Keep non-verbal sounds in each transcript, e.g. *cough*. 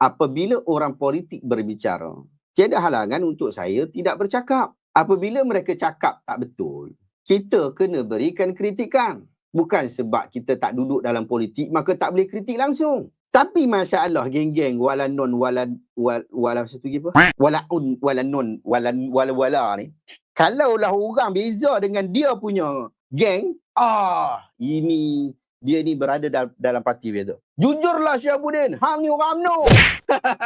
apabila orang politik berbicara, tiada halangan untuk saya tidak bercakap. Apabila mereka cakap tak betul, kita kena berikan kritikan. Bukan sebab kita tak duduk dalam politik, maka tak boleh kritik langsung. Tapi masalah geng-geng wala non wala wala, wala satu apa? Wala un wala non wala wala wala ni. Kalaulah orang beza dengan dia punya geng, ah ini dia ni berada dal- dalam parti beza. Jujurlah Syahabuddin, hang ni orang UMNO.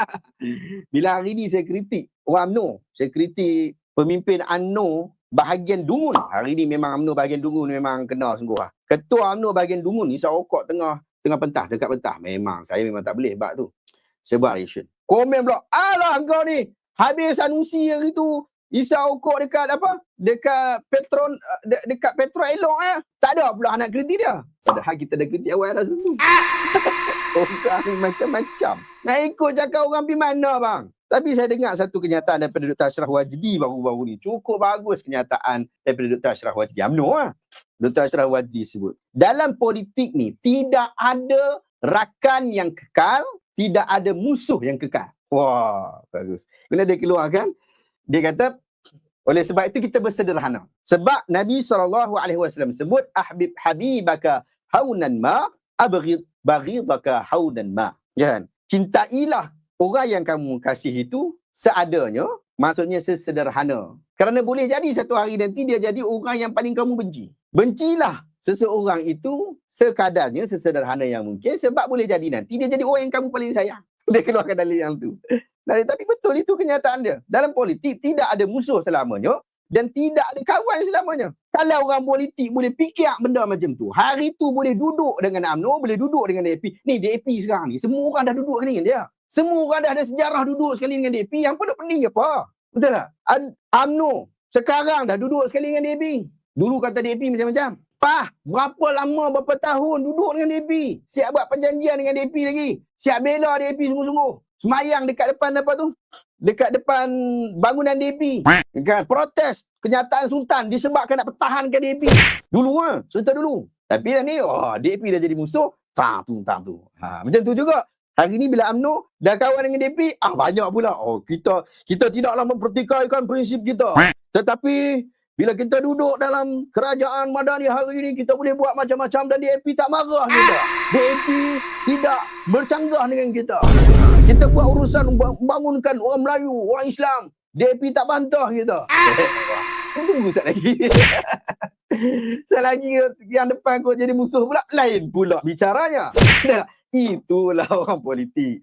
*laughs* Bila hari ni saya kritik orang UMNO, saya kritik pemimpin UMNO bahagian Dungun. Hari ni memang UMNO bahagian Dungun memang kena sungguh lah. Ketua UMNO bahagian Dungun ni Okok tengah tengah pentah, dekat pentah. Memang, saya memang tak boleh bab tu. Saya buat reaction. Komen pula, alah kau ni, habis Sanusi hari tu, Isa Okok dekat apa? Dekat Petron, de- dekat Petron elok eh. Tak ada pula anak kritik dia. Padahal kita dah kritik awal dah sebelum. *laughs* Orang macam-macam. Nak ikut cakap orang pergi mana bang? Tapi saya dengar satu kenyataan daripada Dr. Ashraf Wajdi baru-baru ni. Cukup bagus kenyataan daripada Dr. Ashraf Wajdi. UMNO lah. Dr. Ashraf Wajdi sebut. Dalam politik ni, tidak ada rakan yang kekal, tidak ada musuh yang kekal. Wah, bagus. Kemudian dia keluarkan, dia kata, oleh sebab itu kita bersederhana. Sebab Nabi SAW sebut, Ahbib habibaka haunan ma, abghid baghidaka haunan ma. Kan? Cintailah orang yang kamu kasih itu seadanya, maksudnya sesederhana. Kerana boleh jadi satu hari nanti dia jadi orang yang paling kamu benci. Bencilah seseorang itu sekadarnya sesederhana yang mungkin sebab boleh jadi nanti dia jadi orang yang kamu paling sayang. *laughs* Dia keluarkan dalil yang tu. Dalil, tapi betul itu kenyataan dia. Dalam politik tidak ada musuh selamanya dan tidak ada kawan selamanya. Kalau orang politik boleh fikir benda macam tu, hari tu boleh duduk dengan UMNO, boleh duduk dengan DAP. Ni DAP sekarang ni, semua orang dah duduk dengan dia. Semua orang dah ada sejarah duduk sekali dengan DAP. Yang pun pening apa? Betul tak? UMNO sekarang dah duduk sekali dengan DAP. Dulu kata DAP macam-macam. Pah, berapa lama, berapa tahun duduk dengan DAP. Siap buat perjanjian dengan DAP lagi. Siap bela DAP sungguh-sungguh. Semayang dekat depan apa tu? Dekat depan bangunan DAP. Kan? Protes kenyataan Sultan disebabkan nak pertahankan DAP. Dulu lah, cerita dulu. Tapi dah ni, oh, DAP dah jadi musuh. Tam tu, tam tu. Ha, macam tu juga. Hari ni bila UMNO dah kawan dengan DAP, ah banyak pula. Oh, kita kita tidaklah mempertikaikan prinsip kita. Tetapi bila kita duduk dalam kerajaan Madani hari ini, kita boleh buat macam-macam dan DAP tak marah kita. DAP tidak bercanggah dengan kita. Kita buat urusan membangunkan orang Melayu, orang Islam. DAP tak bantah kita. *laughs* Itu busak lagi. *laughs* Selagi yang depan kau jadi musuh pula, lain pula bicaranya. Itulah *laughs* orang politik.